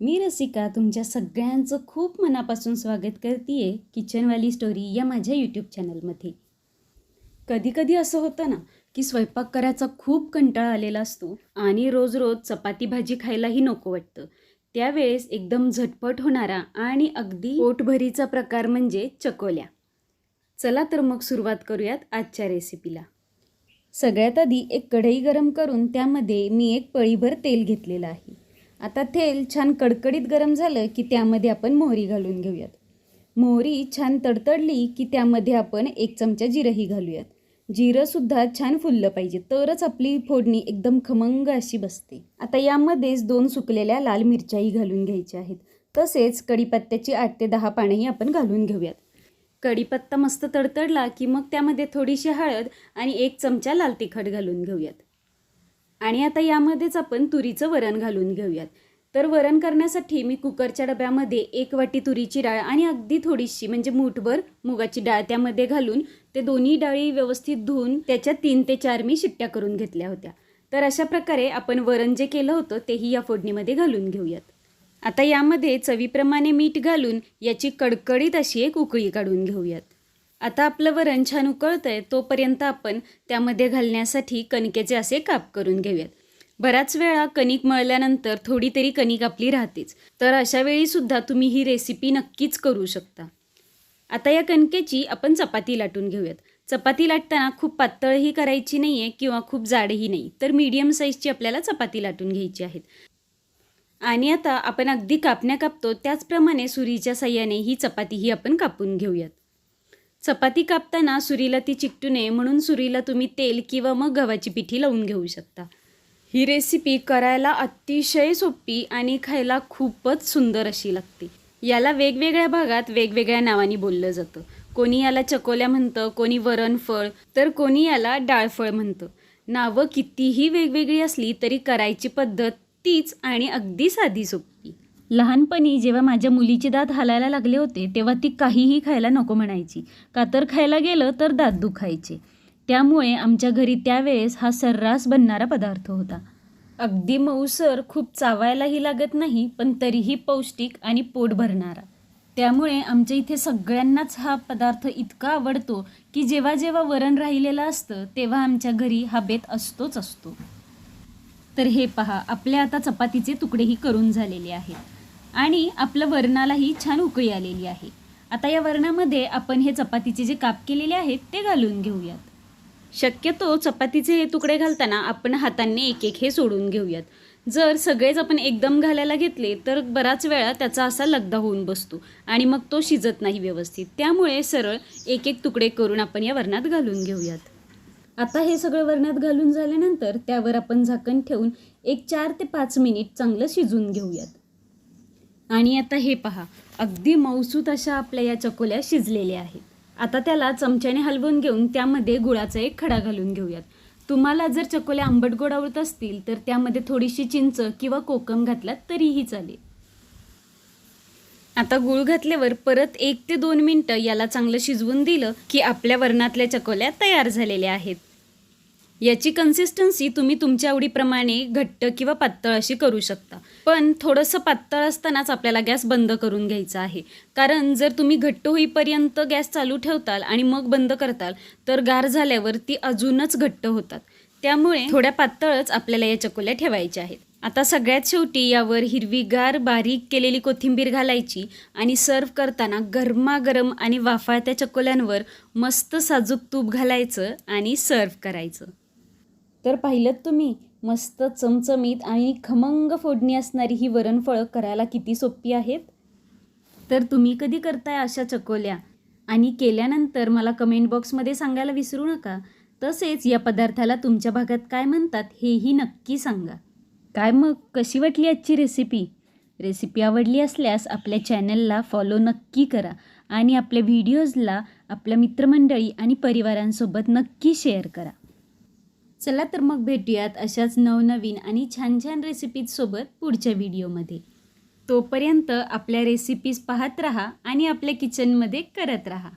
मी रसिका तुमच्या सगळ्यांचं खूप मनापासून स्वागत करते किचनवाली स्टोरी या माझ्या यूट्यूब चॅनलमध्ये. कधीकधी असं होतं ना की स्वयंपाक करायचा खूप कंटाळा आलेला असतो आणि रोज रोज चपाती भाजी खायलाही नको वाटतं. त्यावेळेस एकदम झटपट होणारा आणि अगदी पोटभरीचा प्रकार म्हणजे चकोल्या. चला तर मग सुरुवात करूयात आजच्या रेसिपीला. सगळ्यात आधी एक कढई गरम करून त्यामध्ये मी एक पळीभर तेल घेतलेलं आहे. आता तेल छान कडकडीत गरम झालं की त्यामध्ये आपण मोहरी घालून घेऊयात. मोहरी छान तडतडली की त्यामध्ये आपण एक चमचा जिरंही घालूयात. जिरंसुद्धा छान फुललं पाहिजे तरच आपली फोडणी एकदम खमंग अशी बसते. आता यामध्येच दोन सुकलेल्या लाल मिरच्याही घालून घ्यायच्या आहेत. तसेच कढीपत्त्याची आठ ते दहा पानंही आपण घालून घेऊयात. कढीपत्ता मस्त तडतडला की मग त्यामध्ये थोडीशी हळद आणि एक चमचा लाल तिखट घालून घेऊयात. आणि आता यामध्येच आपण तुरीचं वरण घालून घेऊयात. तर वरण करण्यासाठी मी कुकरच्या डब्यामध्ये एक वाटी तुरीची डाळ आणि अगदी थोडीशी म्हणजे मूठभर मुगाची डाळ त्यामध्ये घालून ते दोन्ही डाळी व्यवस्थित धुवून त्याच्या तीन ते चार मी शिट्ट्या करून घेतल्या होत्या. तर अशा प्रकारे आपण वरण जे केलं होतं तेही या फोडणीमध्ये घालून घेऊयात. आता यामध्ये चवीप्रमाणे मीठ घालून याची कडकडीत अशी एक उकळी काढून घेऊयात. आता आपलं वरण छान उकळतंय तोपर्यंत आपण त्यामध्ये घालण्यासाठी कणकेचे असे काप करून घेऊयात. बऱ्याच वेळा कणिक मळल्यानंतर थोडी तरी कणिक आपली राहतेच. तर अशा वेळीसुद्धा तुम्ही ही रेसिपी नक्कीच करू शकता. आता या कणकेची आपण चपाती लाटून घेऊयात. चपाती लाटताना खूप पातळही करायची नाही आहे किंवा खूप जाडही नाही तर मीडियम साईजची आपल्याला चपाती लाटून घ्यायची आहेत. आणि आता आपण अगदी कापण्या कापतो त्याचप्रमाणे सुरीच्या साह्याने ही चपातीही आपण कापून घेऊयात. चपाती कापताना सुरीला ती चिकटू नये म्हणून सुरीला तुम्ही तेल किंवा मग गव्हाची पिठी लावून घेऊ शकता. ही रेसिपी करायला अतिशय सोपी आणि खायला खूपच सुंदर अशी लागते. याला वेगवेगळ्या भागात वेगवेगळ्या नावाने बोललं जातं. कोणी याला चकोल्या म्हणतं कोणी वरणफळ तर कोणी याला डाळफळ म्हणतं. नावं कितीही वेगवेगळी असली तरी करायची पद्धत तीच आणि अगदी साधी सोपी. लहानपणी जेव्हा माझ्या मुलीचे दात हालायला लागले होते तेव्हा ती काहीही खायला नको म्हणायची. कातर खायला गेलं तर दात दुखायचे. त्यामुळे आमच्या घरी त्यावेळेस हा सर्रास बनणारा पदार्थ होता. अगदी मऊसर खूप चावायलाही लागत नाही पण तरीही पौष्टिक आणि पोट भरणारा. त्यामुळे आमच्या इथे सगळ्यांनाच हा पदार्थ इतका आवडतो की जेव्हा जेव्हा वरण राहिलेलं असतं तेव्हा आमच्या घरी हा बेत असतोच असतो. तर हे पहा आपल्या आता चपातीचे तुकडेही करून झालेले आहेत. आणि आपलं वरणालाही छान उकळी आलेली आहे. आता या वरणामध्ये आपण हे चपातीचे जे काप केलेले आहेत ते घालून घेऊयात. शक्यतो चपातीचे हे तुकडे घालताना आपण हातांनी एक एक हे सोडून घेऊयात. जर सगळेच आपण एकदम घालायला घेतले तर बराच वेळा त्याचा असा लगदा होऊन बसतो आणि मग तो शिजत नाही व्यवस्थित. त्यामुळे सरळ एक एक तुकडे करून आपण या वरणात घालून घेऊयात. आता हे सगळं वरणात घालून झाल्यानंतर त्यावर आपण झाकण ठेवून एक चार ते पाच मिनिट चांगलं शिजून घेऊयात. आणि आता हे पहा अगदी मौसूत अशा आपल्या या चकोल्या शिजलेल्या आहेत. आता त्याला चमच्याने हलवून घेऊन त्यामध्ये गुळाचा एक खडा घालून घेऊयात. तुम्हाला जर चकोल्या आंबट गोड आवडत असतील तर त्यामध्ये थोडीशी चिंच किंवा कोकम घातलात तरीही चालेल. आता गुळ घातल्यावर परत एक ते दोन मिनटं याला चांगलं शिजवून दिलं की आपल्या वरणातल्या चकोल्या तयार झालेल्या आहेत. याची कन्सिस्टन्सी तुम्ही तुमच्या आवडीप्रमाणे घट्ट किंवा पातळ अशी करू शकता. पण थोडंसं पातळ असतानाच आपल्याला गॅस बंद करून घ्यायचा आहे. कारण जर तुम्ही घट्ट होईपर्यंत गॅस चालू ठेवताल आणि मग बंद करताल तर गार झाल्यावर ती अजूनच घट्ट होतात. त्यामुळे थोड्या पातळच आपल्याला या चकोल्या ठेवायच्या आहेत. आता सगळ्यात शेवटी यावर हिरवीगार बारीक केलेली कोथिंबीर घालायची आणि सर्व करताना गरमागरम आणि वाफाळत्या चकोल्यांवर मस्त साजूक तूप घालायचं आणि सर्व करायचं. तर पाहिलं तुम्ही मस्त चमचमीत आणि खमंग फोडणी असणारी ही वरणफळं करायला किती सोपी आहेत? तर तुम्ही कधी करताय अशा चकोल्या? आणि केल्यानंतर मला कमेंट बॉक्समध्ये सांगायला विसरू नका. तसेच या पदार्थाला तुमच्या भागात काय म्हणतात हेही नक्की सांगा. काय मग कशी वाटली आजची रेसिपी रेसिपी आवडली असल्यास आपल्या चॅनलला फॉलो नक्की करा आणि आपल्या व्हिडिओजला आपल्या मित्रमंडळी आणि परिवारांसोबत नक्की शेअर करा. चला तर मग भेटूयात अशाच नवनवीन आणि छान छान रेसिपीजसोबत पुढच्या व्हिडिओमध्ये तोपर्यंत आपल्या रेसिपीज पाहत राहा आणि आपल्या किचनमध्ये करत राहा.